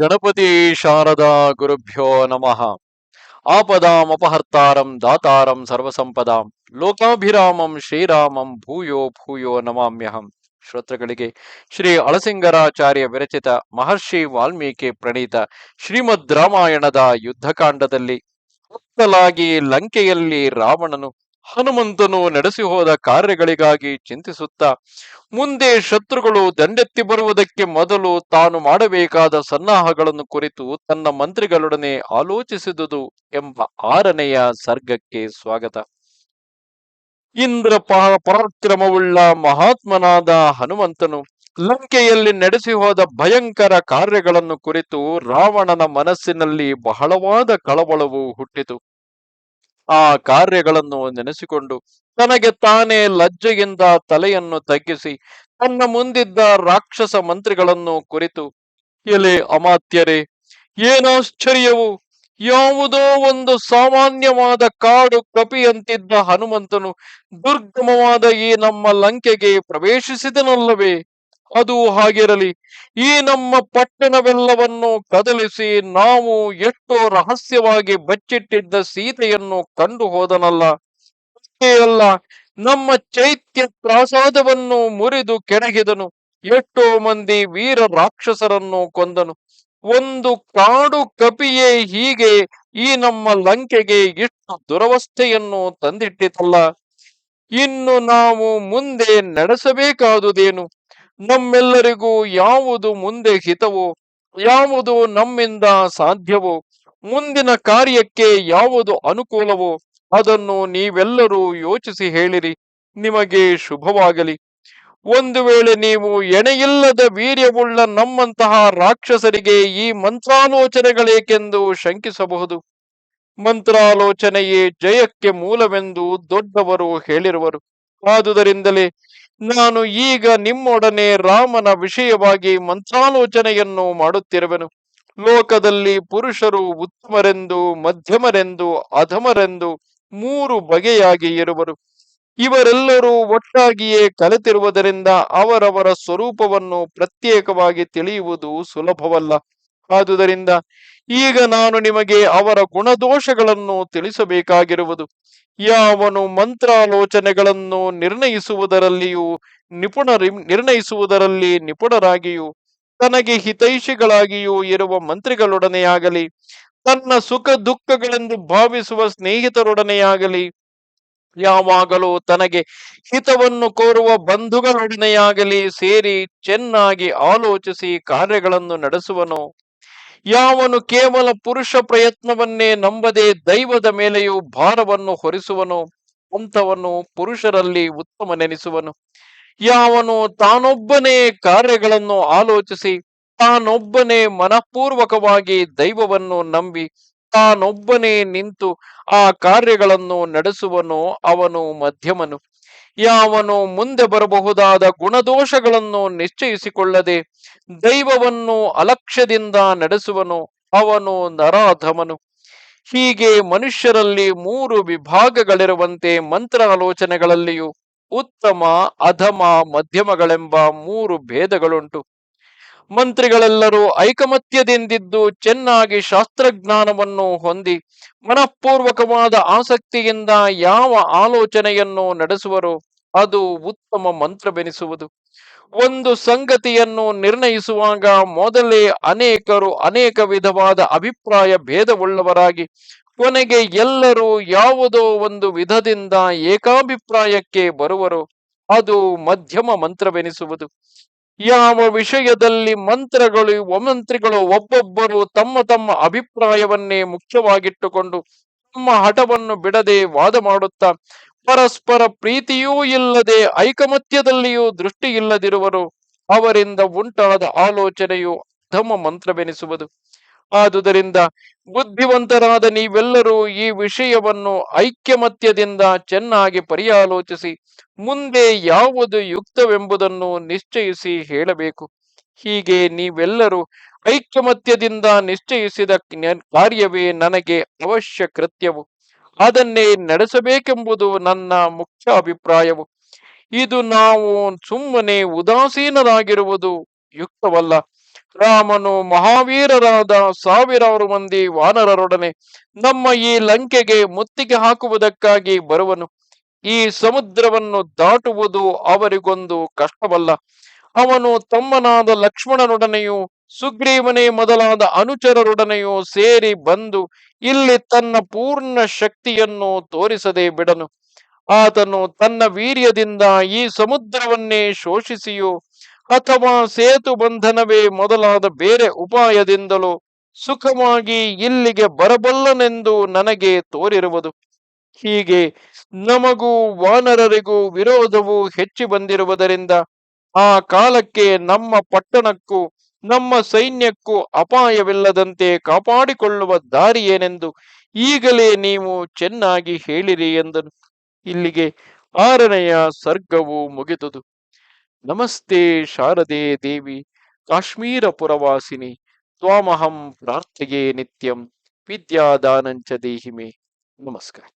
ಗಣಪತಿ ಶಾರದಾ ಗುರುಭ್ಯೋ ನಮಃ. ಆಪದಾಂ ಅಪಹರ್ತಾರಂ ದಾತಾರಂ ಸರ್ವಸಂಪದಾಂ ಲೋಕಾಭಿರಾಮಂ ಶ್ರೀರಾಮಂ ಭೂಯೋ ಭೂಯೋ ನಮಾಮ್ಯಹಂ. ಶ್ರೋತೃಗಳಿಗೆ ಶ್ರೀ ಅಳಸಿಂಗರಾಚಾರ್ಯ ವಿರಚಿತ ಮಹರ್ಷಿ ವಾಲ್ಮೀಕಿ ಪ್ರಣೀತ ಶ್ರೀಮದ್ ರಾಮಾಯಣದ ಯುದ್ಧಕಾಂಡದಲ್ಲಿ ಲಂಕೆಯಲ್ಲಿ ರಾವಣನು ಹನುಮಂತನು ನಡೆಸಿ ಹೋದ ಕಾರ್ಯಗಳಿಗಾಗಿ ಚಿಂತಿಸುತ್ತಾ, ಮುಂದೆ ಶತ್ರುಗಳು ದಂಡೆತ್ತಿ ಬರುವುದಕ್ಕೆ ಮೊದಲು ತಾನು ಮಾಡಬೇಕಾದ ಸನ್ನಾಹಗಳನ್ನು ಕುರಿತು ತನ್ನ ಮಂತ್ರಿಗಳೊಡನೆ ಆಲೋಚಿಸಿದುದು ಎಂಬ ಆರನೆಯ ಸರ್ಗಕ್ಕೆ ಸ್ವಾಗತ. ಇಂದ್ರ ಪರಾಕ್ರಮವುಳ್ಳ ಮಹಾತ್ಮನಾದ ಹನುಮಂತನು ಲಂಕೆಯಲ್ಲಿ ನಡೆಸಿ ಹೋದ ಭಯಂಕರ ಕಾರ್ಯಗಳನ್ನು ಕುರಿತು ರಾವಣನ ಮನಸ್ಸಿನಲ್ಲಿ ಬಹಳವಾದ ಕಳವಳವು ಹುಟ್ಟಿತು. ಆ ಕಾರ್ಯಗಳನ್ನು ನೆನೆಸಿಕೊಂಡು ತನಗೆ ತಾನೇ ಲಜ್ಜೆಯಿಂದ ತಲೆಯನ್ನು ತಗ್ಗಿಸಿ ತನ್ನ ಮುಂದಿದ್ದ ರಾಕ್ಷಸ ಮಂತ್ರಿಗಳನ್ನು ಕುರಿತು, ಎಲೆ ಅಮಾತ್ಯರೇ, ಏನಾಶ್ಚರ್ಯವು? ಯಾವುದೋ ಒಂದು ಸಾಮಾನ್ಯವಾದ ಕಾಡು ಕಪಿಯಂತಿದ್ದ ಹನುಮಂತನು ದುರ್ಗಮವಾದ ಈ ನಮ್ಮ ಲಂಕೆಗೆ ಪ್ರವೇಶಿಸಿದನಲ್ಲವೇ? ಅದು ಹಾಗಿರಲಿ. ಈ ನಮ್ಮ ಪಟ್ಟಣವೆಲ್ಲವನ್ನು ಕದಲಿಸಿ ನಾವು ಎಷ್ಟೋ ರಹಸ್ಯವಾಗಿ ಬಚ್ಚಿಟ್ಟಿದ್ದ ಸೀತೆಯನ್ನು ಕಂಡು ಹೋದನಲ್ಲ. ಅಷ್ಟೇ ಅಲ್ಲ, ನಮ್ಮ ಚೈತ್ಯ ಪ್ರಾಸಾದವನ್ನು ಮುರಿದು ಕೆಣಗಿದನು. ಎಷ್ಟೋ ಮಂದಿ ವೀರ ರಾಕ್ಷಸರನ್ನು ಕೊಂದನು. ಒಂದು ಕಾಡು ಕಪಿಯೇ ಹೀಗೆ ಈ ನಮ್ಮ ಲಂಕೆಗೆ ಇಷ್ಟು ದುರವಸ್ಥೆಯನ್ನು ತಂದಿಟ್ಟಿತಲ್ಲ. ಇನ್ನು ನಾವು ಮುಂದೆ ನಡೆಸಬೇಕಾದುದೇನು? ನಮ್ಮೆಲ್ಲರಿಗೂ ಯಾವುದು ಮುಂದೆ ಹಿತವೋ, ಯಾವುದು ನಮ್ಮಿಂದ ಸಾಧ್ಯವೋ, ಮುಂದಿನ ಕಾರ್ಯಕ್ಕೆ ಯಾವುದು ಅನುಕೂಲವೋ, ಅದನ್ನು ನೀವೆಲ್ಲರೂ ಯೋಚಿಸಿ ಹೇಳಿರಿ, ನಿಮಗೆ ಶುಭವಾಗಲಿ. ಒಂದು ವೇಳೆ ನೀವು ಎಣೆಯಿಲ್ಲದ ವೀರ್ಯವುಳ್ಳ ನಮ್ಮಂತಹ ರಾಕ್ಷಸರಿಗೆ ಈ ಮಂತ್ರಾಲೋಚನೆಗಳೇಕೆಂದು ಶಂಕಿಸಬಹುದು? ಮಂತ್ರಾಲೋಚನೆಯೇ ಜಯಕ್ಕೆ ಮೂಲವೆಂದು ದೊಡ್ಡವರು ಹೇಳಿರುವರು. ಆದುದರಿಂದಲೇ ನಾನು ಈಗ ನಿಮ್ಮೊಡನೆ ರಾಮನ ವಿಷಯವಾಗಿ ಮಂತ್ರಾಲೋಚನೆಯನ್ನು ಮಾಡುತ್ತಿರುವೆನು. ಲೋಕದಲ್ಲಿ ಪುರುಷರು ಉತ್ತಮರೆಂದು, ಮಧ್ಯಮರೆಂದು, ಅಧಮರೆಂದು ಮೂರು ಬಗೆಯಾಗಿ ಇರುವರು. ಇವರೆಲ್ಲರೂ ಒಟ್ಟಾಗಿಯೇ ಕಲೆತಿರುವುದರಿಂದ ಅವರವರ ಸ್ವರೂಪವನ್ನು ಪ್ರತ್ಯೇಕವಾಗಿ ತಿಳಿಯುವುದು ಸುಲಭವಲ್ಲ. ಆದುದರಿಂದ ಈಗ ನಾನು ನಿಮಗೆ ಅವರ ಗುಣದೋಷಗಳನ್ನು ತಿಳಿಸಬೇಕಾಗಿರುವುದು. ಯಾವನು ಮಂತ್ರಾಲೋಚನೆಗಳನ್ನು ನಿರ್ಣಯಿಸುವುದರಲ್ಲಿಯೂ ನಿಪುಣ ನಿರ್ಣಯಿಸುವುದರಲ್ಲಿ ನಿಪುಣರಾಗಿಯೂ, ತನಗೆ ಹಿತೈಷಿಗಳಾಗಿಯೂ ಇರುವ ಮಂತ್ರಿಗಳೊಡನೆಯಾಗಲಿ ತನ್ನ ಸುಖ ದುಃಖಗಳೆಂದು ಭಾವಿಸುವ ಸ್ನೇಹಿತರೊಡನೆಯಾಗಲಿ ಯಾವಾಗಲೂ ತನಗೆ ಹಿತವನ್ನು ಕೋರುವ ಬಂಧುಗಳೊಡನೆಯಾಗಲಿ ಸೇರಿ ಚೆನ್ನಾಗಿ ಆಲೋಚಿಸಿ ಕಾರ್ಯಗಳನ್ನು ನಡೆಸುವನೋ. ಯಾವನು ಕೇವಲ ಪುರುಷ ಪ್ರಯತ್ನವನ್ನೇ ನಂಬದೆ ದೈವದ ಮೇಲೆಯೂ ಭಾರವನ್ನು ಹೊರಿಸುವನು, ಅಂಥವನು ಪುರುಷರಲ್ಲಿ ಉತ್ತಮನೆನಿಸುವನು. ಯಾವನು ತಾನೊಬ್ಬನೇ ಕಾರ್ಯಗಳನ್ನು ಆಲೋಚಿಸಿ, ತಾನೊಬ್ಬನೇ ಮನಃಪೂರ್ವಕವಾಗಿ ದೈವವನ್ನು ನಂಬಿ, ತಾನೊಬ್ಬನೇ ನಿಂತು ಆ ಕಾರ್ಯಗಳನ್ನು ನಡೆಸುವನು ಅವನು ಮಧ್ಯಮನು. ಯಾವನು ಮುಂದೆ ಬರಬಹುದಾದ ಗುಣದೋಷಗಳನ್ನು ನಿಶ್ಚಯಿಸಿಕೊಳ್ಳದೆ ದೈವವನ್ನು ಅಲಕ್ಷ್ಯದಿಂದ ನಡೆಸುವನು, ಅವನು ನರಾಧಮನು. ಹೀಗೆ ಮನುಷ್ಯರಲ್ಲಿ ಮೂರು ವಿಭಾಗಗಳಿರುವಂತೆ ಮಂತ್ರಾಲೋಚನೆಗಳಲ್ಲಿಯೂ ಉತ್ತಮ, ಅಧಮ, ಮಧ್ಯಮಗಳೆಂಬ ಮೂರು ಭೇದಗಳುಂಟು. ಮಂತ್ರಿಗಳೆಲ್ಲರೂ ಐಕಮತ್ಯದಿಂದಿದ್ದು ಚೆನ್ನಾಗಿ ಶಾಸ್ತ್ರಜ್ಞಾನವನ್ನು ಹೊಂದಿ ಮನಃಪೂರ್ವಕವಾದ ಆಸಕ್ತಿಯಿಂದ ಯಾವ ಆಲೋಚನೆಯನ್ನು ನಡೆಸುವರೋ? ಅದು ಉತ್ತಮ ಮಂತ್ರವೆನಿಸುವುದು. ಒಂದು ಸಂಗತಿಯನ್ನು ನಿರ್ಣಯಿಸುವಾಗ ಮೊದಲೇ ಅನೇಕರು ಅನೇಕ ವಿಧವಾದ ಅಭಿಪ್ರಾಯ ಭೇದವುಳ್ಳವರಾಗಿ, ಕೊನೆಗೆ ಎಲ್ಲರೂ ಯಾವುದೋ ಒಂದು ವಿಧದಿಂದ ಏಕಾಭಿಪ್ರಾಯಕ್ಕೆ ಬರುವರು. ಅದು ಮಧ್ಯಮ ಮಂತ್ರವೆನಿಸುವುದು. ಯಾವ ವಿಷಯದಲ್ಲಿ ಮಂತ್ರಗಳು, ಮಂತ್ರಿಗಳು ಒಬ್ಬೊಬ್ಬರು ತಮ್ಮ ತಮ್ಮ ಅಭಿಪ್ರಾಯವನ್ನೇ ಮುಖ್ಯವಾಗಿಟ್ಟುಕೊಂಡು ತಮ್ಮ ಹಠವನ್ನು ಬಿಡದೆ ವಾದ ಮಾಡುತ್ತಾ ಪರಸ್ಪರ ಪ್ರೀತಿಯೂ ಇಲ್ಲದೆ ಐಕಮತ್ಯದಲ್ಲಿಯೂ ದೃಷ್ಟಿ ಇಲ್ಲದಿರುವರು ಅವರಿಂದ ಉಂಟಾದ ಆಲೋಚನೆಯು ಅಧಮ ಮಂತ್ರವೆನಿಸುವುದು. ಆದುದರಿಂದ ಬುದ್ಧಿವಂತರಾದ ನೀವೆಲ್ಲರೂ ಈ ವಿಷಯವನ್ನು ಐಕ್ಯಮತ್ಯದಿಂದ ಚೆನ್ನಾಗಿ ಪರ್ಯಾಲೋಚಿಸಿ, ಮುಂದೆ ಯಾವುದು ಯುಕ್ತವೆಂಬುದನ್ನು ನಿಶ್ಚಯಿಸಿ ಹೇಳಬೇಕು. ಹೀಗೆ ನೀವೆಲ್ಲರೂ ಐಕ್ಯಮತ್ಯದಿಂದ ನಿಶ್ಚಯಿಸಿದ ಕಾರ್ಯವೇ ನನಗೆ ಅವಶ್ಯ ಕೃತ್ಯವು ಅದನ್ನೇ ನಡೆಸಬೇಕೆಂಬುದು ನನ್ನ ಮುಖ್ಯ ಅಭಿಪ್ರಾಯವು. ಇದು ನಾವು ಸುಮ್ಮನೆ ಉದಾಸೀನರಾಗಿರುವುದು ಯುಕ್ತವಲ್ಲ. ರಾಮನು ಮಹಾವೀರರಾದ ಸಾವಿರಾರು ಮಂದಿ ವಾನರರೊಡನೆ ನಮ್ಮ ಈ ಲಂಕೆಗೆ ಮುತ್ತಿಗೆ ಹಾಕುವುದಕ್ಕಾಗಿ ಬರುವನು. ಈ ಸಮುದ್ರವನ್ನು ದಾಟುವುದು ಅವರಿಗೊಂದು ಕಷ್ಟವಲ್ಲ. ಅವನು ತಮ್ಮನಾದ ಲಕ್ಷ್ಮಣನೊಡನೆಯೂ ಸುಗ್ರೀವನೇ ಮೊದಲಾದ ಅನುಚರರೊಡನೆಯೂ ಸೇರಿ ಬಂದು ಇಲ್ಲಿ ತನ್ನ ಪೂರ್ಣ ಶಕ್ತಿಯನ್ನು ತೋರಿಸದೆ ಬಿಡನು. ಆತನು ತನ್ನ ವೀರ್ಯದಿಂದ ಈ ಸಮುದ್ರವನ್ನೇ ಶೋಷಿಸಿಯೋ ಅಥವಾ ಸೇತು ಬಂಧನವೇ ಮೊದಲಾದ ಬೇರೆ ಉಪಾಯದಿಂದಲೂ ಸುಖವಾಗಿ ಇಲ್ಲಿಗೆ ಬರಬಲ್ಲನೆಂದು ನನಗೆ ತೋರಿರುವುದು. ಹೀಗೆ ನಮಗೂ ವಾನರರಿಗೂ ವಿರೋಧವು ಹೆಚ್ಚಿ ಬಂದಿರುವುದರಿಂದ ಆ ಕಾಲಕ್ಕೆ ನಮ್ಮ ಪಟ್ಟಣಕ್ಕೂ ನಮ್ಮ ಸೈನ್ಯಕ್ಕೂ ಅಪಾಯವಿಲ್ಲದಂತೆ ಕಾಪಾಡಿಕೊಳ್ಳುವ ದಾರಿ ಏನೆಂದು ಈಗಲೇ ನೀವು ಚೆನ್ನಾಗಿ ಹೇಳಿರಿ ಎಂದನು. ಇಲ್ಲಿಗೆ ಆರನೆಯ ಸರ್ಗವು ಮುಗಿದುದು. ನಮಸ್ತೆ ಶಾರದೆ ದೇವಿ, ಕಾಶ್ಮೀರ ಪುರವಾಸಿನಿ, ತ್ವಾಮಹಂ ಪ್ರಾರ್ಥೆಯೇ ನಿತ್ಯಂ, ವಿದ್ಯಾದಾನಂಚ ದೇಹಿಮೆ. ನಮಸ್ಕಾರ.